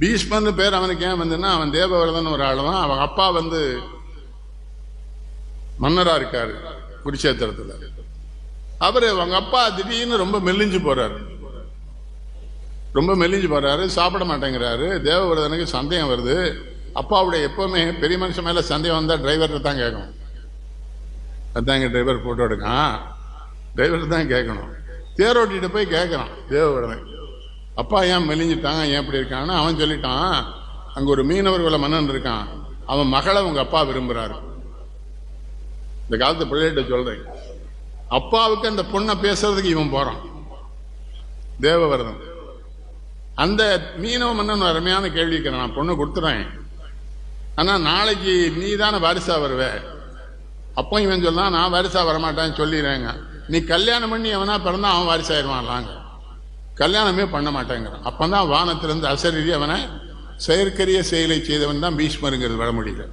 பீஷ்மன்னு பேர் அவனுக்கு ஏன் வந்துன்னா அவன் தேவவரதன் ஒரு ஆள் தான். அவன் அப்பா வந்து மன்னரா இருக்காரு குருஷேத்திரத்துல அவர் அவங்க அப்பா திடீர்னு ரொம்ப மெலிஞ்சு போறாரு. ரொம்ப மெலிஞ்சு போறாரு சாப்பிட மாட்டேங்கிறாரு. தேவவரதனுக்கு சந்தேகம் வருது. அப்பாவுடைய எப்பவுமே பெரிய மனுஷன் மேல சந்தேகம் வந்தா டிரைவர்கிட்ட தான் கேட்கணும். அதாங்க டிரைவர் போட்டோ எடுக்கான். டிரைவர் தான் கேட்கணும். தேரோட்டிகிட்ட போய் கேட்கறான் தேவவரதன். அப்பா ஏன் மெலிஞ்சிட்டான் ஏன் இப்படி இருக்கான்னு அவன் சொல்லிட்டான். அங்கே ஒரு மீனவர் குல மன்னன் இருக்கான். அவன் மகளை உங்க அப்பா விரும்புறாரு. இந்த காலத்து பிள்ளைகிட்ட சொல்றேன். அப்பாவுக்கு அந்த பொண்ணை பேசுறதுக்கு இவன் போறான். தேவவரதன். அந்த மீனவ மன்னன் அருமையான கேள்வி நான் பொண்ணு கொடுத்துறேன். ஆனால் நாளைக்கு நீ தானே வாரிசா வருவ. அப்போ இவன் சொன்னா நான் வாரிசா வரமாட்டேன்னு சொல்லிடுறேங்க. நீ கல்யாணம் பண்ணி எவனா பிறந்தா அவன் வாரிசாயிருவான்லாங்க. கல்யாணமே பண்ண மாட்டேங்கிறான். அப்பதான் வானத்திலிருந்து அசரீதி அவனை செயற்கரிய செயலை செய்தவன் தான் பீஷ்மருங்கிறது வர முடியல